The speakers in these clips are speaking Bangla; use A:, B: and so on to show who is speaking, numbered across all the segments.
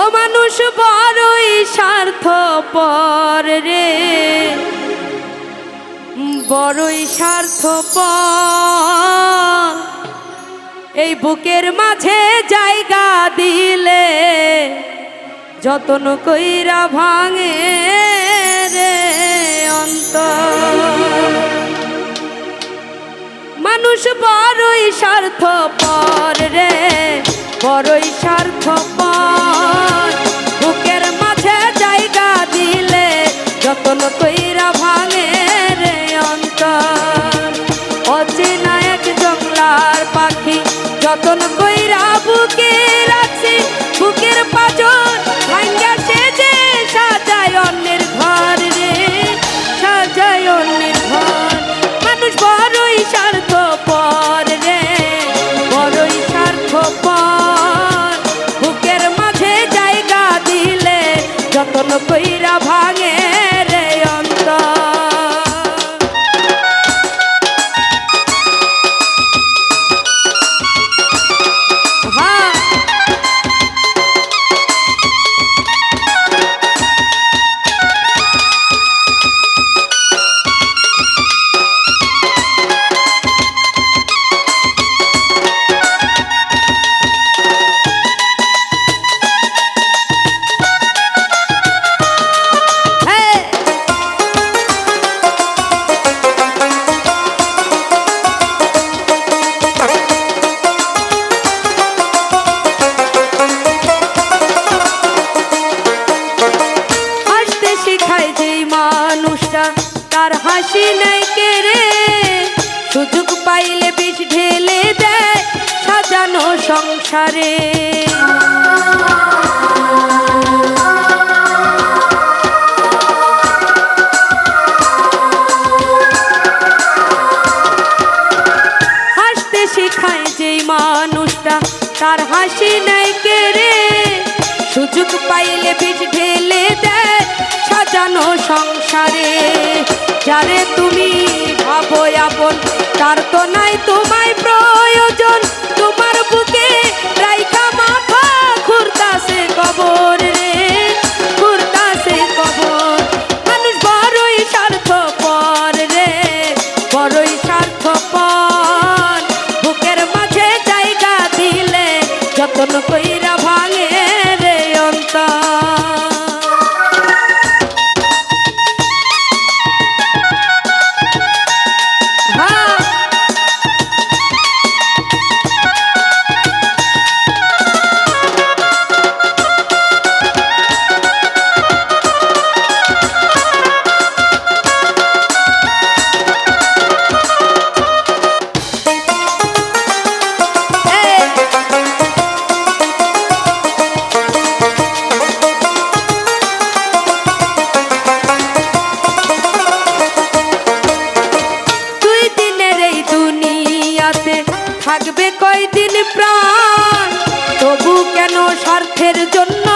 A: ও মানুষ বড়ই স্বার্থ পর রে। বড়ই স্বার্থ এই বুকের মাঝে জায়গা দিলে যতন কইরা ভাঙে রে অন্তর। মানুষ বড়ই স্বার্থ পর রে, বড়ই স্বার্থ কইরা পাইলে বিষ ঢেলে দেয় সাজানো সংসারে। হাসতে শেখায় যেই মানুষটা, তার হাসি নাই কেড়ে সুযোগ পাইলে বিষ ঢেলে দেয় সাজানো সংসারে। যারে তুমি ভাবো আপন তার তো নাই তোমায় প্রয়োজন। স্বার্থের জন্য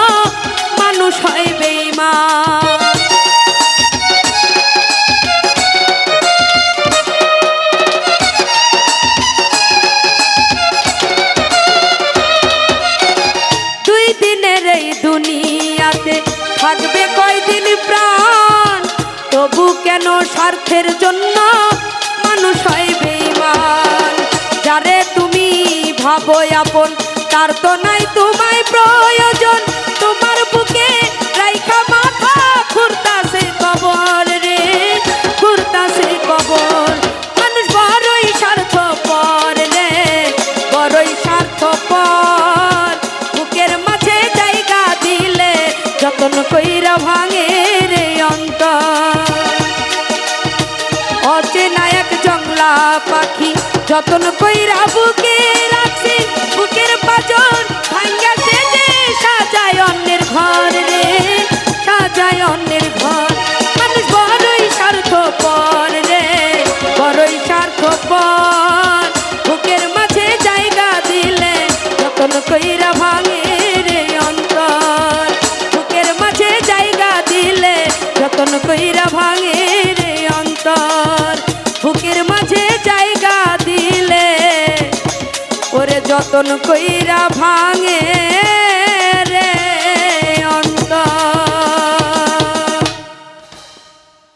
A: মানুষ হয় বেইমান দুই দিনের এই দুনিয়াতে থাকবে কয়দিন প্রাণ? তবু কেন স্বার্থের জন্য মানুষ হয় বেইমান যারে তুমি ভাবো আপন, তার তো নাই পাখি যতন কইরা বুকে যতন কইরা ভাঙে।